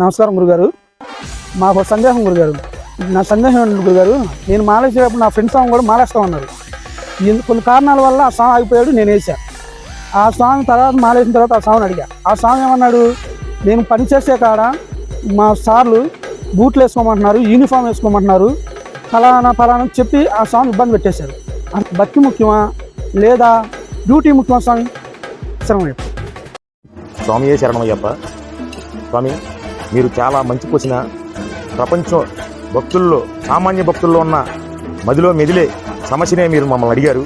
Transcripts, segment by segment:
నమస్కారం గురుగారు. మాకు సందేహం గురుగారు. నా సందేహం ఏంటి గురుగారు? నేను మాలేసేటప్పుడు నా ఫ్రెండ్స్ సాంగ్ కూడా మాలేస్తా ఉన్నారు. కొన్ని కారణాల వల్ల ఆ సాంగ్ ఆగిపోయాడు నేను వేసా ఆ సాంగ్ తర్వాత మాలేసిన తర్వాత ఆ సాంగ్ అడిగా. ఆ సాంగ్ ఏమన్నాడు? నేను పని చేసే కాడ మా సార్లు బూట్లు వేసుకోమంటున్నారు యూనిఫామ్ వేసుకోమంటున్నారు ఫలానా ఫలానా చెప్పి ఆ సాంగ్ ఇబ్బంది పెట్టేశారు. అంత భక్తి ముఖ్యమా? లేదా డ్యూటీ ముఖ్యమా స్వామి? శ్రమ స్వామియే శరణమయ్యప్ప? స్వామి మీరు చాలా మంచి పోసిన ప్రపంచం భక్తుల్లో సామాన్య భక్తుల్లో ఉన్న మదిలో మెదిలే సమస్యనే మీరు మమ్మల్ని అడిగారు.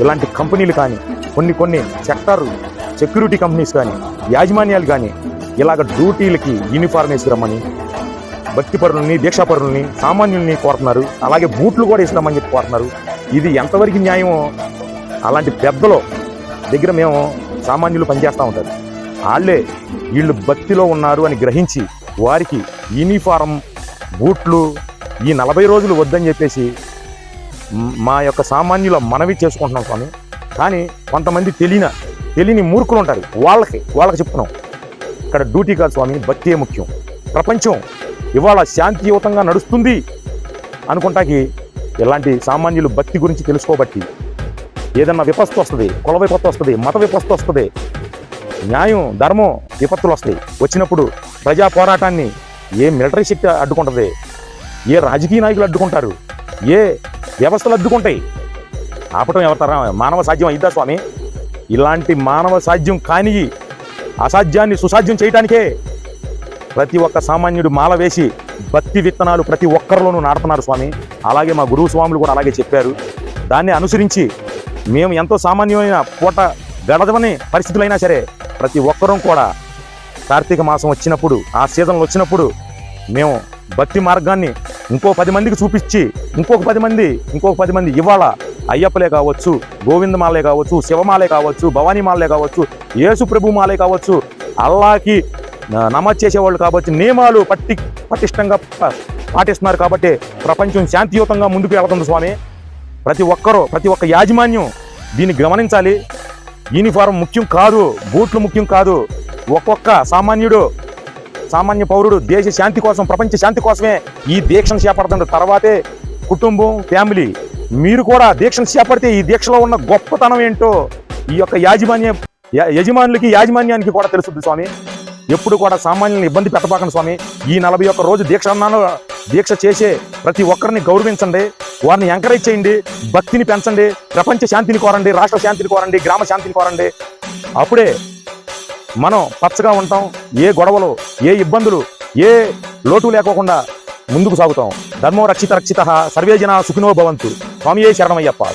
ఇలాంటి కంపెనీలు కానీ కొన్ని కొన్ని సెక్టార్ సెక్యూరిటీ కంపెనీస్ కానీ యాజమాన్యాలు కానీ ఇలాగ డ్యూటీలకి యూనిఫార్మ్ వేసుకురమ్మని భక్తిపరులని దీక్షాపరులని సామాన్యుల్ని కోరుతున్నారు. అలాగే బూట్లు కూడా ఇస్తామని చెప్పి కోరుతున్నారు. ఇది ఎంతవరకు న్యాయమో అలాంటి పెద్దలో దగ్గర మేము సామాన్యులు పనిచేస్తూ ఉంటారు. వాళ్ళే వీళ్ళు భక్తిలో ఉన్నారు అని గ్రహించి వారికి యూనిఫారం బూట్లు ఈ నలభై రోజులు వద్దని చెప్పేసి మా యొక్క సామాన్యుల మనవి చేసుకుంటున్నాం స్వామి. కానీ కొంతమంది తెలియన తెలియని మూర్ఖులు ఉంటారు. వాళ్ళకి వాళ్ళకి చెప్తున్నాం. ఇక్కడ డ్యూటీ కాదు స్వామి భక్తియే ముఖ్యం. ప్రపంచం ఇవాళ శాంతియుతంగా నడుస్తుంది అనుకుంటాకి ఇలాంటి సామాన్యులు భక్తి గురించి తెలుసుకోబట్టి ఏదన్నా విపత్తు వస్తుంది కుల విపత్తు వస్తుంది మత విపత్తు వస్తుంది న్యాయం ధర్మం విపత్తులు వస్తాయి. వచ్చినప్పుడు ప్రజా పోరాటాన్ని ఏ మిలిటరీ శక్తి అడ్డుకుంటుంది ఏ రాజకీయ నాయకులు అడ్డుకుంటారు ఏ వ్యవస్థలు అడ్డుకుంటాయి? ఆపటం ఎవరితరా మానవ సాధ్యం అయిద్దా స్వామి? ఇలాంటి మానవ సాధ్యం కాని అసాధ్యాన్ని సుసాధ్యం చేయటానికే ప్రతి ఒక్క సామాన్యుడు మాల వేసి భక్తి విత్తనాలు ప్రతి ఒక్కరిలోనూ నాటుతున్నారు స్వామి. అలాగే మా గురువు స్వాములు కూడా అలాగే చెప్పారు. దాన్ని అనుసరించి మేము ఎంతో సామాన్యమైన పూట గడదవని పరిస్థితులైనా సరే ప్రతి ఒక్కరూ కూడా కార్తీక మాసం వచ్చినప్పుడు ఆ సీజన్లు వచ్చినప్పుడు మేము భక్తి మార్గాన్ని ఇంకో పది మందికి చూపించి ఇంకొక పది మంది ఇంకొక పది మంది ఇవాళ అయ్యప్పలే కావచ్చు గోవిందమాలే కావచ్చు శివమాలే కావచ్చు భవానీమాలే కావచ్చు యేసు ప్రభు మాలే కావచ్చు అల్లాకి నమజ్ నమాజ్ చేసేవాళ్ళు కాబట్టి నియమాలు పట్టి పటిష్టంగా పాటిస్తున్నారు కాబట్టి ప్రపంచం శాంతియుతంగా ముందుకు వెళుతుంది స్వామి. ప్రతి ఒక్కరూ ప్రతి ఒక్క యాజమాన్యం దీన్ని గమనించాలి. యూనిఫారం ముఖ్యం కాదు బూట్లు ముఖ్యం కాదు. ఒక్కొక్క సామాన్యుడు సామాన్య పౌరుడు దేశ శాంతి కోసం ప్రపంచ శాంతి కోసమే ఈ దీక్షను చేపడుతున్న తర్వాతే కుటుంబం ఫ్యామిలీ మీరు కూడా దీక్షను చేపడితే ఈ దీక్షలో ఉన్న గొప్పతనం ఏంటో ఈ యొక్క యాజమాన్య యజమానులకి యాజమాన్యానికి కూడా తెలుస్తుంది స్వామి. ఎప్పుడు కూడా సామాన్యులను ఇబ్బంది పెట్టబాకండి స్వామి. ఈ నలభై ఒక్క రోజు దీక్ష అన్నాను దీక్ష చేసే ప్రతి ఒక్కరిని గౌరవించండి. వారిని ఎంకరేజ్ చేయండి. భక్తిని పెంచండి. ప్రపంచ శాంతిని కోరండి. రాష్ట్ర శాంతిని కోరండి. గ్రామ శాంతిని కోరండి. అప్పుడే మనం పచ్చగా ఉంటాం. ఏ గొడవలు ఏ ఇబ్బందులు ఏ లోటు లేకోకుండా ముందుకు సాగుతాం. ధర్మం రక్షిత రక్షిత. సర్వే జన సుఖినో భవంతు. స్వామియే శరణమయ్యప్ప.